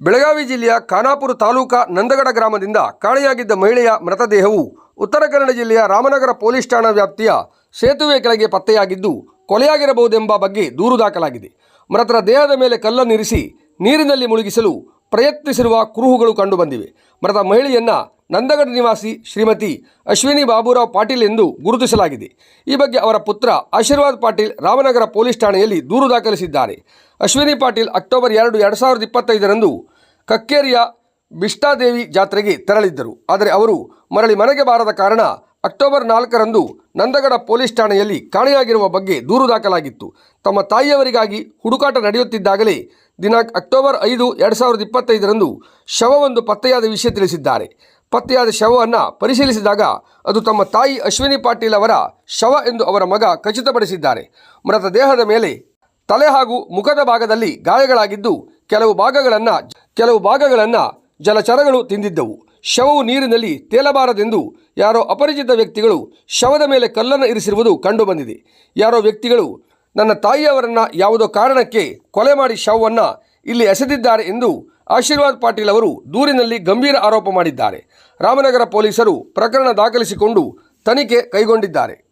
ಬೆಳಗಾವಿ ಜಿಲ್ಲೆಯ ಖಾನಾಪುರ ತಾಲೂಕಾ ನಂದಗಡ ಗ್ರಾಮದಿಂದ ಕಾಣೆಯಾಗಿದ್ದ ಮಹಿಳೆಯ ಮೃತದೇಹವು ಉತ್ತರ ಕನ್ನಡ ಜಿಲ್ಲೆಯ ರಾಮನಗರ ಪೊಲೀಸ್ ಠಾಣಾ ವ್ಯಾಪ್ತಿಯ ಸೇತುವೆ ಕೆಳಗೆ ಪತ್ತೆಯಾಗಿದ್ದು ಕೊಲೆಯಾಗಿರಬಹುದೆಂಬ ಬಗ್ಗೆ ದೂರು ದಾಖಲಾಗಿದೆ. ಮೃತರ ದೇಹದ ಮೇಲೆ ಕಲ್ಲನ್ನಿರಿಸಿ ನೀರಿನಲ್ಲಿ ಮುಳುಗಿಸಲು ಪ್ರಯತ್ನಿಸಿರುವ ಕುರುಹುಗಳು ಕಂಡುಬಂದಿವೆ. ಮೃತ ಮಹಿಳೆಯನ್ನ ನಂದಗಡ ನಿವಾಸಿ ಶ್ರೀಮತಿ ಅಶ್ವಿನಿ ಬಾಬುರಾವ್ ಪಾಟೀಲ್ ಎಂದು ಗುರುತಿಸಲಾಗಿದೆ. ಈ ಬಗ್ಗೆ ಅವರ ಪುತ್ರ ಆಶೀರ್ವಾದ್ ಪಾಟೀಲ್ ರಾಮನಗರ ಪೊಲೀಸ್ ಠಾಣೆಯಲ್ಲಿ ದೂರು ದಾಖಲಿಸಿದ್ದಾರೆ. ಅಶ್ವಿನಿ ಪಾಟೀಲ್ ಅಕ್ಟೋಬರ್ ಎರಡು ಎರಡು ಸಾವಿರದ ಇಪ್ಪತ್ತೈದರಂದು ಕಕ್ಕೇರಿಯ ಬಿಷ್ಟಾದೇವಿ ಜಾತ್ರೆಗೆ ತೆರಳಿದ್ದರು. ಆದರೆ ಅವರು ಮರಳಿ ಮನೆಗೆ ಬಾರದ ಕಾರಣ ಅಕ್ಟೋಬರ್ ನಾಲ್ಕರಂದು ನಂದಗಡ ಪೊಲೀಸ್ ಠಾಣೆಯಲ್ಲಿ ಕಾಣೆಯಾಗಿರುವ ಬಗ್ಗೆ ದೂರು ದಾಖಲಾಗಿತ್ತು. ತಮ್ಮ ತಾಯಿಯವರಿಗಾಗಿ ಹುಡುಕಾಟ ನಡೆಯುತ್ತಿದ್ದಾಗಲೇ ದಿನಾಂಕ ಅಕ್ಟೋಬರ್ ಐದು, ಎರಡು ಸಾವಿರದ ಇಪ್ಪತ್ತೈದರಂದು ಶವವೊಂದು ಪತ್ತೆಯಾದ ವಿಷಯ ತಿಳಿಸಿದ್ದಾರೆ. ಪತ್ತೆಯಾದ ಶವವನ್ನು ಪರಿಶೀಲಿಸಿದಾಗ ಅದು ತಮ್ಮ ತಾಯಿ ಅಶ್ವಿನಿ ಪಾಟೀಲ್ ಅವರ ಶವ ಎಂದು ಅವರ ಮಗ ಖಚಿತಪಡಿಸಿದ್ದಾರೆ. ಮೃತದೇಹದ ಮೇಲೆ ತಲೆ ಹಾಗೂ ಮುಖದ ಭಾಗದಲ್ಲಿ ಗಾಯಗಳಾಗಿದ್ದು ಕೆಲವು ಭಾಗಗಳನ್ನು ಕೆಲವು ಭಾಗಗಳನ್ನು ಜಲಚರಗಳು ತಿಂದಿದ್ದವು. ಶವವು ನೀರಿನಲ್ಲಿ ತೇಲಬಾರದೆಂದು ಯಾರೋ ಅಪರಿಚಿತ ವ್ಯಕ್ತಿಗಳು ಶವದ ಮೇಲೆ ಕಲ್ಲನ್ನು ಇರಿಸಿರುವುದು ಕಂಡುಬಂದಿದೆ. ಯಾರೋ ವ್ಯಕ್ತಿಗಳು ನನ್ನ ತಾಯಿಯವರನ್ನು ಯಾವುದೋ ಕಾರಣಕ್ಕೆ ಕೊಲೆ ಮಾಡಿ ಶವವನ್ನು ಇಲ್ಲಿ ಎಸೆದಿದ್ದಾರೆ ಎಂದು ಆಶೀರ್ವಾದ್ ಪಾಟೀಲ್ ಅವರು ದೂರಿನಲ್ಲಿ ಗಂಭೀರ ಆರೋಪ ಮಾಡಿದ್ದಾರೆ. ರಾಮನಗರ ಪೊಲೀಸರು ಪ್ರಕರಣ ದಾಖಲಿಸಿಕೊಂಡು ತನಿಖೆ ಕೈಗೊಂಡಿದ್ದಾರೆ.